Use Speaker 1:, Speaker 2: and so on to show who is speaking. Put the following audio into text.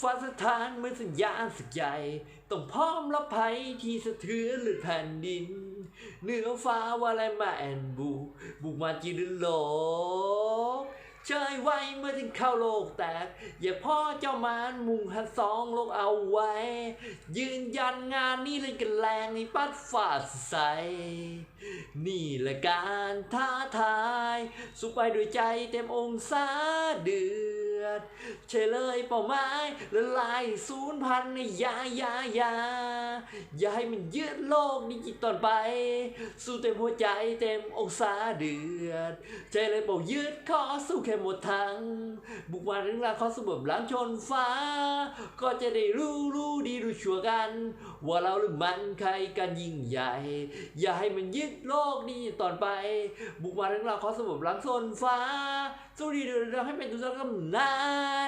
Speaker 1: ฟ้าสถานเมื่อสัญญาณสักใหญ่ต้องพร้อมรับภัยที่สะเทือนหรือแผ่นดิน เหนือฟ้าว่าอะไรมาแอนบุกบุกมาจีนโลกเชยไว้เมื่อถึงเข้าโลกแตก อย่าพ่อเจ้ามารมุ่งหันสองโลกเอาไว้ ยืนยันงานนี้เลยกันแรงในปัดฝ่าใส นี่แหละการท้าทายสู้ไปด้วยใจเต็มองศาเดือ ดเฉยเลยเป้าหมายละลายศูนย์พันในยายายาอย่าให้มันยืดโลกดิจิตอลไป สู้เต็มหัวใจเต็มองศาเดือดใจเลยเป่ายืดขอสู้แค่หมดทางบุกมาถึงราขอสู้แบบหลังชนฟ้า ก็จะได้รู้รู้ดีรู้ชัวร์กัน ว่าเราหรือมันใครกันยิ่งใหญ่ อย่าให้มันยึดโลกนี้ตอนไป บุกมาถึงเราขอสมบหลังชนฟ้า สู้ดีเดือดให้เป็นตัวกำนาはい。